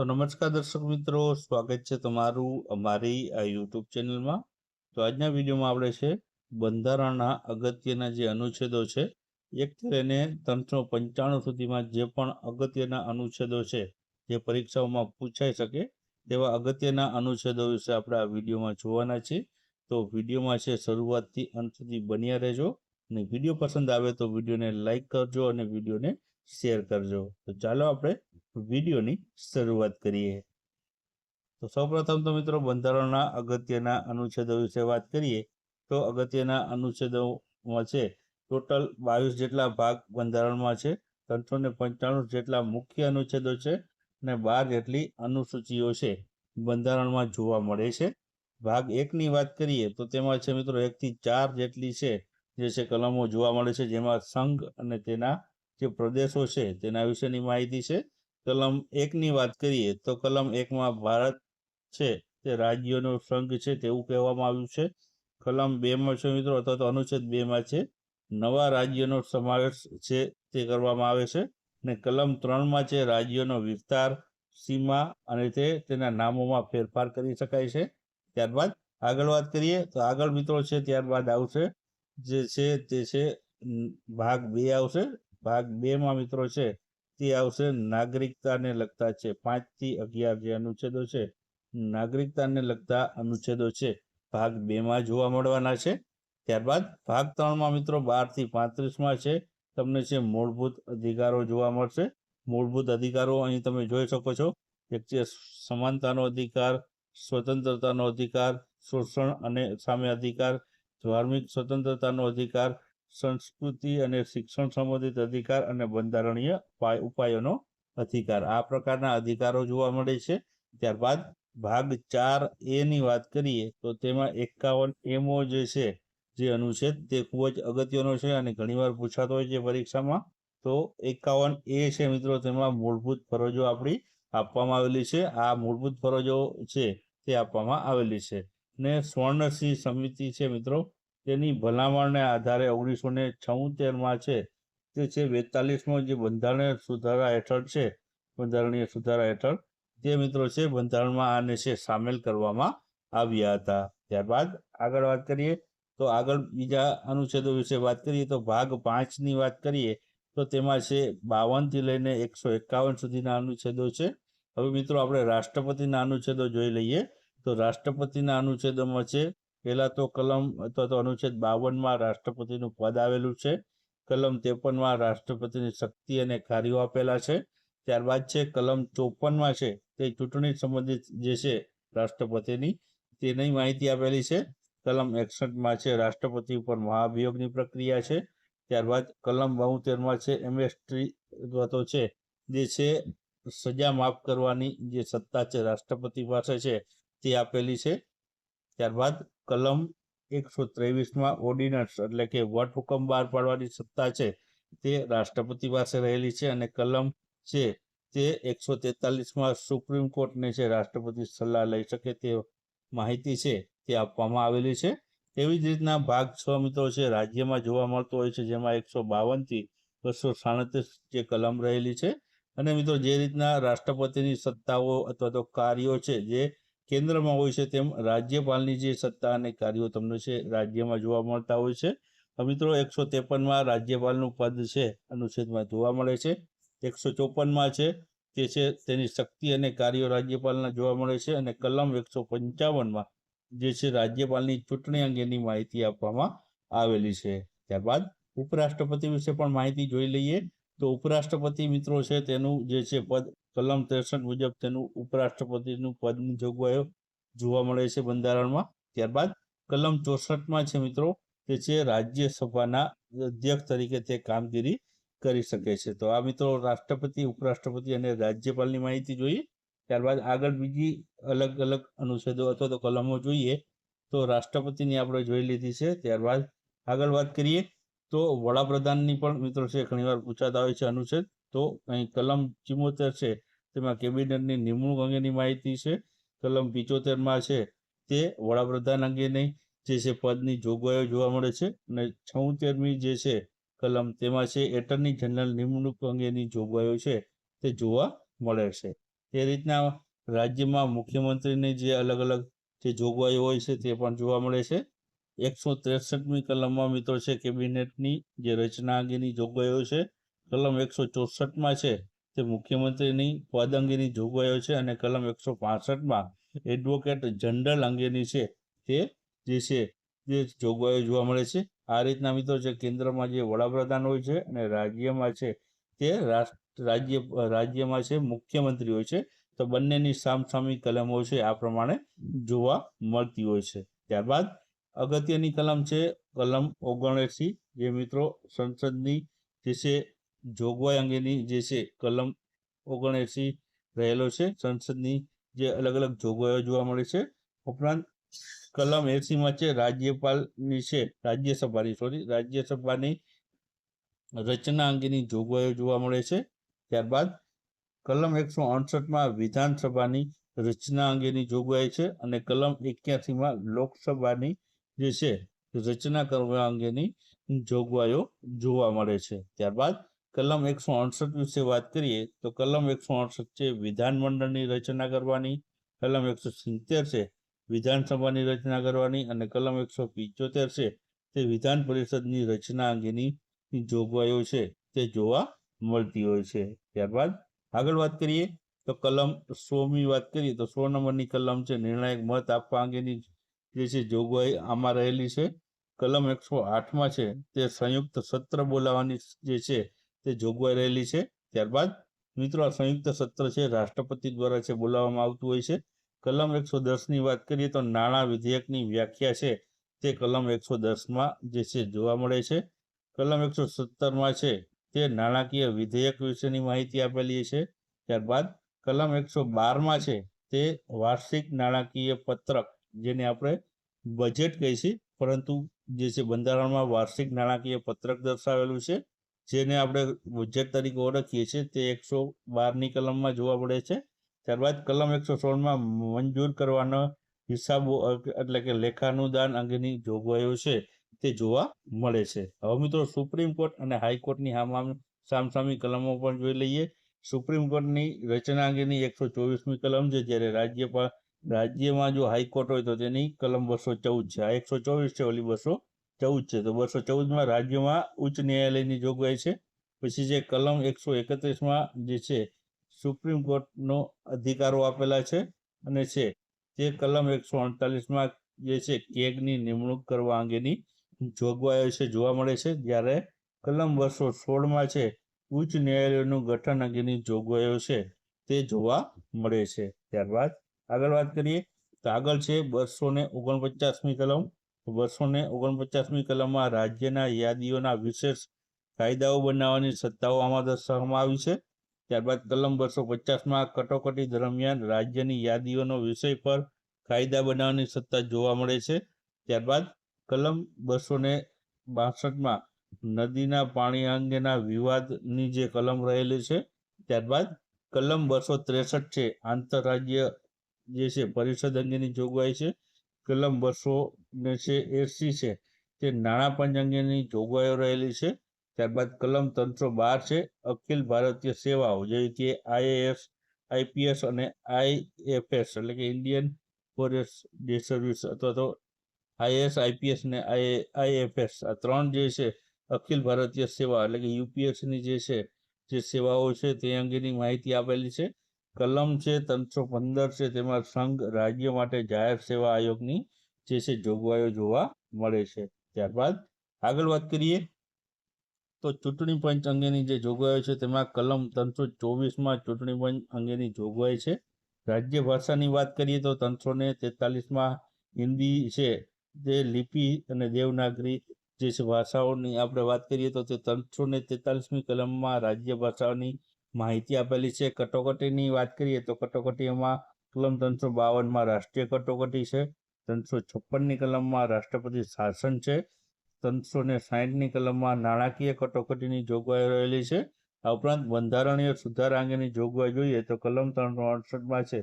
તો નમસ્કાર દર્શક મિત્રો, સ્વાગત છે તમારું અમારી આ યુટ્યુબ ચેનલમાં. તો આજના વિડીયોમાં આપણે છે, બંધારણના અગત્યના જે અનુચ્છેદો છે એકથી લઈને ત્રણસો પંચાણું સુધીમાં જે પણ અગત્યના અનુચ્છેદો છે, જે પરીક્ષાઓમાં પૂછાઈ શકે, તેવા અગત્યના અનુચ્છેદો વિશે આપણે આ વિડીયોમાં જોવાના છીએ. તો વિડીયોમાં છે, શરૂઆતથી અંત સુધી બન્યા રહેજો અને વીડિયો પસંદ આવે તો વિડીયોને લાઇક કરજો અને વિડીયોને શેર કરજો. તો ચાલો આપણે વિડીયોની શરૂઆત કરીએ. તો સૌપ્રથમ તો મિત્રો બંધારણના અગત્યના અનુચ્છેદો વિશે વાત કરીએ, તો અગત્યના અનુચ્છેદોમાં છે, ટોટલ બાવીસ જેટલા ભાગ બંધારણમાં છે, ત્રણસો ને પંચાણું જેટલા મુખ્ય અનુચ્છેદો છે અને બાર જેટલી અનુસૂચિઓ છે, બંધારણમાં જોવા મળે છે. ભાગ એકની વાત કરીએ, તો તેમાં છે મિત્રો એકથી ચાર જેટલી છે, જે છે કલમો જોવા મળે છે, જેમાં સંઘ અને તેના જે પ્રદેશો છે, તેના વિશેની માહિતી છે. કલમ એકની વાત કરીએ તો કલમ એકમાં ભારત છે, તે રાજ્યોનો સંઘ છે તેવું કહેવામાં આવ્યું છે. કલમ બેમાં છે મિત્રો અથવા તો અનુચ્છેદ બેમાં છે. નવા રાજ્યોનો સમાવેશ છે તે કરવામાં આવે છે અને કલમ ત્રણમાં છે રાજ્યોનો વિસ્તાર, સીમા અને તે તેના નામોમાં ફેરફાર કરી શકાય છે. ત્યારબાદ આગળ વાત કરીએ તો આગળ મિત્રો છે ત્યારબાદ આવશે જે છે તે છે, ભાગ બે આવશે. ભાગ બેમાં મિત્રો છે તે આવશે. નાગરિકતાને લગતા છે. પાંચથી અગિયાર જે અનુચ્છેદો છે, નાગરિકતાને લગતા અનુચ્છેદો છે. ભાગ બે માં જોવા મળવાના છે. ત્યારબાદ ભાગ ત્રણમાં મિત્રો બારથી પાંત્રીસમાં છે. તમને છે મૂળભૂત અધિકારો જોવા મળશે. મૂળભૂત અધિકારો અહીં તમે જોઈ શકો છો. એક છે સમાનતાનો અધિકાર, સ્વતંત્રતાનો અધિકાર, શોષણ અને સામે અધિકાર, ધાર્મિક સ્વતંત્રતાનો અધિકાર સંસ્કૃતિ અને શિક્ષણ સંબંધિત અધિકાર અને બંધારણીય ઉપાયોનો અધિકાર. આ પ્રકારના અધિકારો જોવા મળે છે. ત્યારબાદ ભાગ ચાર એ ની વાત કરીએ, તો તેમાં એકાવન એમઓ જે છે, જે અનુચ્છેદ, તે ખૂબ જ અગત્યનો છે અને ઘણીવાર પૂછાતો હોય છે પરીક્ષામાં. તો એકાવન એ છે મિત્રો, તેમાં મૂળભૂત ફરજો આપણી આપવામાં આવેલી છે. આ મૂળભૂત ફરજો છે તે આપવામાં આવેલી છે. ને સ્વર્ણસિંહ સમિતિ છે મિત્રો તેની ભલામણને આધારે ઓગણીસો ને છોતેરમાં છે. તે છે બેતાલીસમો જે બંધારણીય સુધારા હેઠળ છે. બંધારણીય સુધારા હેઠળ તે મિત્રો છે બંધારણમાં આને છે સામેલ કરવામાં આવ્યા હતા. ત્યારબાદ આગળ વાત કરીએ તો આગળ બીજા અનુચ્છેદો વિશે વાત કરીએ તો ભાગ પાંચની વાત કરીએ તો તેમાં છે બાવનથી લઈને એકસો એકાવન સુધીના અનુચ્છેદો છે. હવે મિત્રો આપણે રાષ્ટ્રપતિના અનુચ્છેદો જોઈ લઈએ તો રાષ્ટ્રપતિના અનુચ્છેદોમાં છે પહેલા તો કલમ અથવા તો અનુચ્છેદ બાવનમાં રાષ્ટ્રપતિનું પદ આવેલું છે. કલમ ત્રેપનમાં રાષ્ટ્રપતિની શક્તિ અને કાર્યો આપેલા છે. ત્યારબાદ છે કલમ ચોપનમાં છે તે ચૂંટણી સંબંધિત જે છે રાષ્ટ્રપતિની તેની માહિતી આપેલી છે. કલમ એકસઠમાં છે રાષ્ટ્રપતિ ઉપર મહાભિયોગની પ્રક્રિયા છે. ત્યારબાદ કલમ બોતેરમાં છે એમએસટી અથવા તો છે જે છે સજા માફ કરવાની જે સત્તા છે રાષ્ટ્રપતિ પાસે છે તે આપેલી છે. ત્યારબાદ કલમ એકસો ત્રેવીસમાં ઓર્ડિનન્સ એટલે કે વટહુકમ બહાર પાડવાની સત્તા છે તે રાષ્ટ્રપતિ પાસે રહેલી છે અને કલમ છે તે એકસો તેતાલીસમાં સુપ્રીમ કોર્ટને છે રાષ્ટ્રપતિ સલાહ લઈ શકે તે માહિતી છે તે આપવામાં આવેલી છે. તેવી જ રીતના ભાગ છ મિત્રો છે રાજ્યમાં જોવા મળતો હોય છે જેમાં એકસો બાવનથી બસો સાડત્રીસ જે કલમ રહેલી છે. અને મિત્રો જે રીતના રાષ્ટ્રપતિની સત્તાઓ અથવા તો કાર્યો છે જે કેન્દ્રમાં હોય છે તેમ રાજ્યપાલની જે સત્તા અને કાર્યો તમને છે રાજ્યમાં જોવા મળતા હોય છે. મિત્રો એકસો ત્રેપનમાં રાજ્યપાલનું પદ છે, અનુચ્છેદમાં જોવા મળે છે. એકસો ચોપનમાં છે તે છે તેની શક્તિ અને કાર્યો રાજ્યપાલના જોવા મળે છે અને કલમ એકસો પંચાવનમાં જે છે રાજ્યપાલની ચૂંટણી અંગેની માહિતી આપવામાં આવેલી છે. ત્યારબાદ ઉપરાષ્ટ્રપતિ વિશે પણ માહિતી જોઈ લઈએ. તો ઉપરાષ્ટ્રપતિ મિત્રો છે તેનું જે છે પદ, કલમ ત્રેસઠ મુજબ તેનું ઉપરાષ્ટ્રપતિનું પદની જોગવાઈઓ જોવા મળે છે બંધારણમાં. ત્યારબાદ કલમ ચોસઠમાં છે મિત્રો તે છે રાજ્યસભાના અધ્યક્ષ તરીકે તે કામગીરી કરી શકે છે. તો આ મિત્રો રાષ્ટ્રપતિ, ઉપરાષ્ટ્રપતિ અને રાજ્યપાલની માહિતી જોઈએ. ત્યારબાદ આગળ બીજી અલગ અલગ અનુચ્છેદો અથવા તો કલમો જોઈએ તો રાષ્ટ્રપતિની આપણે જોઈ લીધી છે. ત્યારબાદ આગળ વાત કરીએ તો વડાપ્રધાનની પણ મિત્રો છે, ઘણીવાર પૂછાતા હોય છે, અનુચ્છેદ. તો અહીં કલમ ચિમોતેર છે, તેમાં કેબિનેટની નિમણૂક અંગેની માહિતી છે. કલમ પિચોતેરમાં છે, તે વડાપ્રધાન અંગેની જે છે પદની જોગવાઈઓ જોવા મળે છે. અને છોતેરમી જે છે કલમ, તેમાં છે, એટર્ની જનરલ નિમણૂક અંગેની જોગવાઈઓ છે, તે જોવા મળે છે. એ રીતના રાજ્યમાં મુખ્યમંત્રીની જે અલગ અલગ જે જોગવાઈઓ હોય છે, તે પણ જોવા મળે છે. એકસો ત્રેસઠમી કલમમાં મિત્રો છે કેબિનેટની જે રચના અંગેની જોગવાઈઓ છે. કલમ એકસો ચોસઠમાં છે તે મુખ્યમંત્રીની પદ અંગેની જોગવાઈઓ છે અને કલમ એકસો પાસઠમાં એડવોકેટ જનરલ અંગેની છે તે જે છે જે જોગવાઈઓ જોવા મળે છે. આ રીતના મિત્રો છે કેન્દ્રમાં જે વડાપ્રધાન હોય છે અને રાજ્યમાં છે તે રાજ્ય, રાજ્યમાં છે મુખ્યમંત્રી હોય છે. તો બંનેની સામસામી કલમો છે આ પ્રમાણે જોવા મળતી હોય છે. ત્યારબાદ અગત્યની કલમ છે કલમ ઓગણએંસી, જે મિત્રો સંસદની જે છે જોગવાઈ અંગેની જે છે કલમ ઓગણએંસી રહેલો છે. સંસદની જે અલગ અલગ જોગવાઈઓ જોવા મળે છે. ઉપરાંત કલમ એસીમાં છે રાજ્યપાલની છે, રાજ્યસભાની સોરી રાજ્યસભાની રચના અંગેની જોગવાઈઓ જોવા મળે છે. ત્યારબાદ કલમ એકસો અડસઠમાં વિધાનસભાની રચના અંગેની જોગવાઈ છે અને કલમ એક્યાસીમાં લોકસભાની જે છે રચના કરવા અંગેની જોગવાઈઓ જોવા મળે છે. ત્યારબાદ કલમ એકસો અડસઠ વિશે વાત કરીએ, તો કલમ એકસો અડસઠ છે વિધાનમંડળની રચના કરવાની. કલમ એકસો સિત્તેર છે, વિધાનસભાની રચના કરવાની. અને કલમ એકસો પિચોતેર છે, તે વિધાન પરિષદની રચના અંગેની જોગવાઈઓ છે, તે જોવા મળતી હોય છે. ત્યારબાદ આગળ વાત કરીએ, તો કલમ સોમી વાત કરીએ, તો સો નંબરની કલમ છે, નિર્ણાયક મત આપવા અંગેની જે છે જોગવાઈ આમાં રહેલી છે. કલમ એકસો આઠમાં છે તે સંયુક્ત સત્ર બોલાવવાની જે છે તે જોગવાઈ રહેલી છે. ત્યારબાદ મિત્રો આ સંયુક્ત સત્ર છે રાષ્ટ્રપતિ દ્વારા છે બોલાવવામાં આવતું હોય છે. કલમ એકસો દસની વાત કરીએ તો નાણાં વિધેયકની વ્યાખ્યા છે તે કલમ એકસો દસમાં જે છે જોવા મળે છે. કલમ એકસો સત્તરમાં છે તે નાણાકીય વિધેયક વિશેની માહિતી આપેલી છે. ત્યારબાદ કલમ એકસો બારમાં છે તે વાર્ષિક નાણાકીય પત્રક જેને આપણે બજેટ કહી છીએ પરંતુ જે છે બંધારણમાં વાર્ષિક નાણાકીય પત્રક દર્શાવેલું છે, જેને આપણે બજેટ તરીકે ઓળખીએ છીએ, તે એકસો બારની કલમમાં જોવા મળે છે. ત્યારબાદ કલમ એકસો સોળમાં મંજૂર કરવાનો હિસાબો એટલે કે લેખાનુદાન અંગેની જોગવાઈઓ છે, તે જોવા મળે છે. હવે મિત્રો સુપ્રીમ કોર્ટ અને હાઈકોર્ટની સામસામી કલમો પણ જોઈ લઈએ. સુપ્રીમ કોર્ટની રચના અંગેની એકસો ચોવીસમી કલમ છે, જ્યારે રાજ્યપાલ રાજ્યમાં જો હાઈકોર્ટ હોય તો તેની કલમ બસો ચૌદ છે. આ એકસો ચોવીસ છે ઓલી બસો ચૌદ છે. તો બસો ચૌદમાં રાજ્યમાં ઉચ્ચ ન્યાયાલયની જોગવાઈ છે. પછી જે કલમ એકસો એકત્રીસમાં જે છે, સુપ્રીમ કોર્ટનો અધિકારો આપેલા છે અને છે, તે કલમ એકસો અડતાલીસમાં જે છે, કેગની નિમણૂક કરવા અંગેની જોગવાઈઓ છે, જોવા મળે છે. જ્યારે કલમ બસો સોળમાં છે, ઉચ્ચ ન્યાયાલયનું ગઠન અંગેની જોગવાઈઓ છે, તે જોવા મળે છે. ત્યારબાદ આગળ વાત કરીએ તો આગળ છે બસો ને ઓગણપચાસમી કલમ. બસો ને ઓગણપચાસમી કલમમાં રાજ્યના યાદીઓના વિશેષ કાયદાઓ બનાવવાની સત્તાઓ આમાં દર્શાવવામાં આવી છે. ત્યારબાદ કલમ બસો પચાસમાં કટોકટી દરમિયાન રાજ્યની યાદીઓનો વિષય પર કાયદા બનાવવાની સત્તા જોવા મળે છે. ત્યારબાદ કલમ બસો ને બાસઠમાં નદીના પાણી અંગેના વિવાદની જે કલમ રહેલી છે. ત્યારબાદ કલમ બસો ત્રેસઠ છે આંતરરાજ્ય જે છે, પરિષદ અંગેની જોગવાઈ છે, કલમ બસો ને છે, એસી છે, તે નાણાં પંચ અંગેની જોગવાઈઓ રહેલી છે. ત્યારબાદ કલમ ત્રણસો બાર છે, અખિલ ભારતીય સેવાઓ જેવી કે આઈએએસ આઈપીએસ અને આઈએફએસ એટલે કે ઇન્ડિયન ફોરેસ્ટ ડે સર્વિસ અથવા તો આઈએએસ આઈપીએસ ને આઈ આઈએફએસ આ ત્રણ જે છે, અખિલ ભારતીય સેવા એટલે કે યુપીએસની જે છે, જે સેવાઓ છે, તે અંગેની માહિતી આપેલી છે. કલમ છે, ત્રણસો પંદર છે, તેમાં સંઘ, રાજ્ય માટે જાહેર સેવા આયોગની જે છે જોગવાઈઓ જોવા મળે છે. ત્યારબાદ આગળ વાત કરીએ તો ચૂંટણી પંચ અંગેની જે જોગવાઈઓ છે, તેમાં કલમ ત્રણસો ચોવીસમાં ચૂંટણી પંચ અંગેની જોગવાઈ છે. રાજ્ય ભાષાની વાત કરીએ તો ત્રણસો ને તેતાલીસમાં હિન્દી છે, જે લિપિ અને દેવનાગરી જે છે ભાષાઓની આપણે વાત કરીએ તો તે ત્રણસો ને તેતાલીસમી કલમમાં રાજ્ય ભાષાઓની માહિતી આપેલી છે. કટોકટીની વાત કરીએ તો કટોકટીમાં કલમ ત્રણસો બાવનમાં રાષ્ટ્રીય કટોકટી છે. ત્રણસો છપ્પનની કલમમાં રાષ્ટ્રપતિ શાસન છે. ત્રણસો ને સાહીઠની કલમમાં નાણાકીય કટોકટીની જોગવાઈ રહેલી છે. આ ઉપરાંત બંધારણીય સુધારા અંગેની જોગવાઈ જોઈએ તો કલમ ત્રણસો અડસઠમાં છે.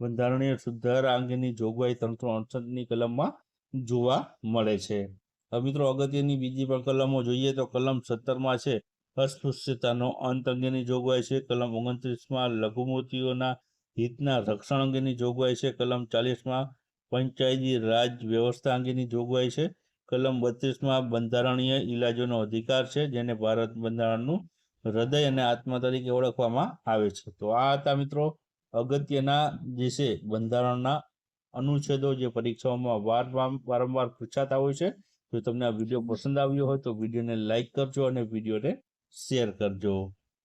બંધારણીય સુધારા અંગેની જોગવાઈ ત્રણસો અડસઠની કલમમાં જોવા મળે છે. મિત્રો અગત્યની બીજી પણ કલમો જોઈએ તો કલમ સત્તરમાં છે. અસ્પૃશ્યતાનો અંત અંગેની જોગવાઈ છે. કલમ ઓગણત્રીસમાં લઘુમતીઓના હિતના રક્ષણ અંગેની જોગવાઈ છે. કલમ ચાલીસમાં પંચાયતી રાજ વ્યવસ્થા અંગેની જોગવાઈ છે. કલમ બત્રીસમાં બંધારણીય ઇલાજોનો અધિકાર છે, જેને ભારત બંધારણનું હૃદય અને આત્મા તરીકે ઓળખવામાં આવે છે. તો આ હતા મિત્રો અગત્યના, જે છે બંધારણના અનુચ્છેદો, જે પરીક્ષાઓમાં વાર વારંવાર પૂછાતા હોય છે. જો તમને આ વીડિયો પસંદ આવ્યો હોય તો વિડીયોને લાઇક કરજો અને વિડીયોને શેર કરજો.